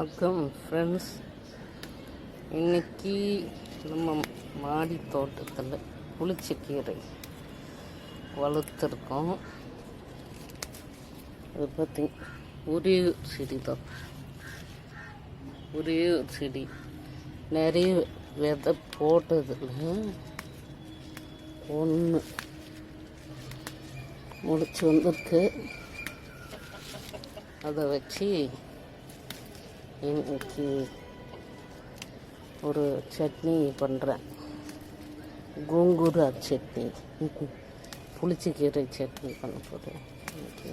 வணக்கம் ஃப்ரெண்ட்ஸ் இன்னைக்கு நம்ம மாடி தோட்டத்தில் புளிச்சக்கீரை வளர்த்துருக்கோம். அது பார்த்தி ஒரே ஒரு செடி தான். ஒரே ஒரு செடி. நிறைய விதை போட்டதில் ஒன்று முளைச்சி வந்திருக்கு. அதை வச்சு இன்னைக்கு ஒரு சட்னி பண்ணுறேன். கோங்கூரா சட்னி. புளிச்சக்கீரை சட்னி பண்ண போகிறேன் இன்னைக்கு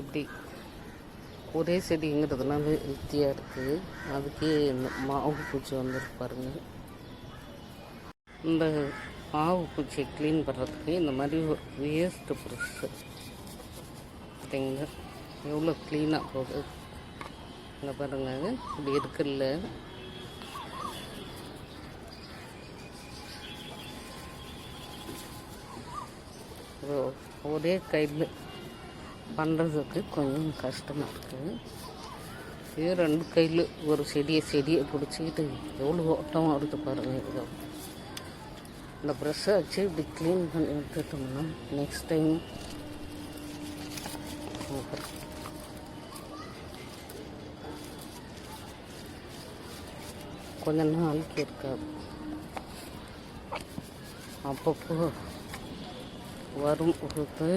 எப்படி ஒரே செடிங்கிறதுனால ஹெல்த்தியாக இருக்குது அதுக்கே இந்த மாவு பூச்சி வந்துருக்கு பாருங்க. இந்த மாவு பூச்சியை க்ளீன் பண்ணுறதுக்கு இந்த மாதிரி ஒரு வேஸ்ட்டு ப்ரெஷ்ஷு பார்த்தீங்களா எவ்வளோ க்ளீனாக போகுது இங்கே பாருங்க இப்படி இருக்குல்ல. ஒரே கையில் பண்ணுறதுக்கு கொஞ்சம் கஷ்டமாக இருக்குது இது ரெண்டு கையில் ஒரு செடியை செடியை பிடிச்சிக்கிட்டு எவ்வளோ ஓட்டம் வருது பாருங்கள் இதோ. இந்த ப்ரெஷ்ஷை வச்சு இப்படி க்ளீன் பண்ணி எடுத்துட்டோம்னா நெக்ஸ்ட் டைம் கொஞ்ச நாளைக்கு இருக்காது அப்பப்போ வரும் பொழுது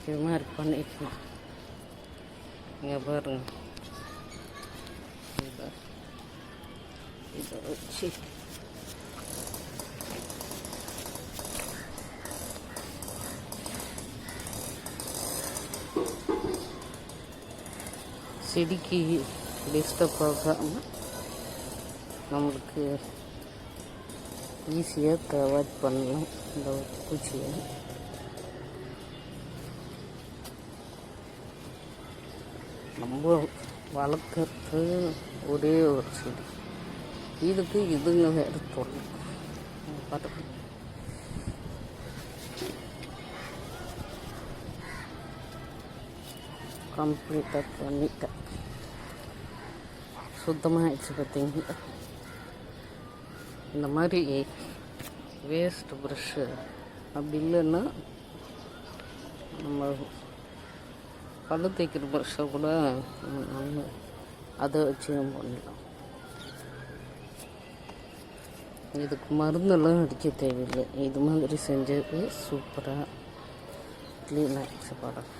இது மாதிரி பண்ணிக்கலாம் இங்கே பாருங்க இதை இதை வச்சு செடிக்கு டிஸ்டர்ப் ஆகாமல் நம்மளுக்கு ஈஸியாக அவாய்ட் பண்ணலாம் இந்த பூச்சியை. நம்ம வளர்க்குறது ஒரே ஒரு செடி. இதுக்கு இதுங்க வேறு தொல்லை. பார்த்து கம்ப்ளீட்டாக பண்ணிட்டேன். சுத்தமாக ஆயிடுச்சு பார்த்தீங்களா? இந்த மாதிரி வேஸ்ட் ப்ரஷ்ஷு அப்படி இல்லைன்னா நம்ம பல்லு தேய்க்கிற ப்ரஷ்ஷை கூட நம்ம அதை வச்சு நம்ம பண்ணலாம் இதுக்கு மருந்தெல்லாம் அடிக்க தேவையில்லை. இது மாதிரி செஞ்சது சூப்பராக க்ளீனாக ஆகிடுச்சு படம்.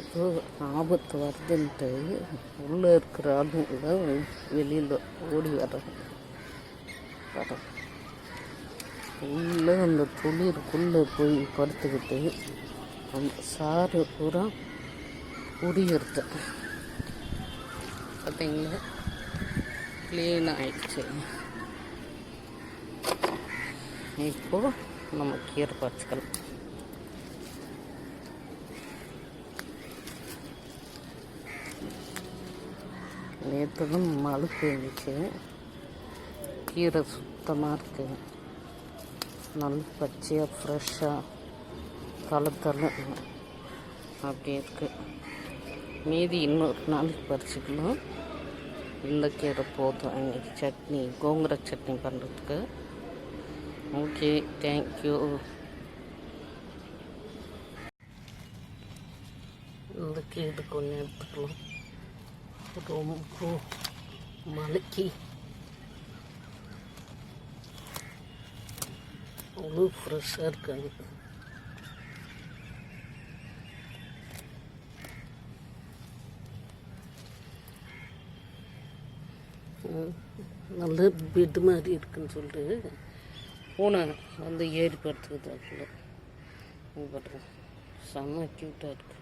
ஏதோ ஆபத்து வருதுன்ட்டு உள்ளே இருக்கிற ஆளுங்க வெளியில் ஓடி வர்றாங்க. வர உள்ளே அந்த துளிருக்குள்ளே போய் படுத்துக்கிட்டு அந்த சாறு பூரா உரியிறது. பார்த்தீங்களா? க்ளீன் ஆயிடுச்சு. இப்போது நம்ம கீரை பறிச்சுக்கலாம் நேற்று தான் மழை பெஞ்சிச்சு கீரை சுத்தமாக இருக்குது நல்ல பச்சையாக ஃப்ரெஷ்ஷாக தளத்தல அப்படி இருக்குது மீதி இன்னொரு நாளைக்கு பறிச்சுக்கலாம் இந்த கீரை போதும். இன்னைக்கு சட்னி கோங்குர சட்னி பண்ணுறதுக்கு ஓகே தேங்க்யூ இந்த கீரை கொஞ்சம் எடுத்துக்கலாம். ரொம்ப மலைக்கு அவ்வளோ ஃப்ரெஷ்ஷாக இருக்காங்க நல்ல பெட் மாதிரி இருக்குன்னு சொல்லிட்டு போனாங்க. வந்து ஏறி படுத்துக்குது அதுக்குள்ள பாருங்க. செம்ம க்யூட்டாக இருக்குது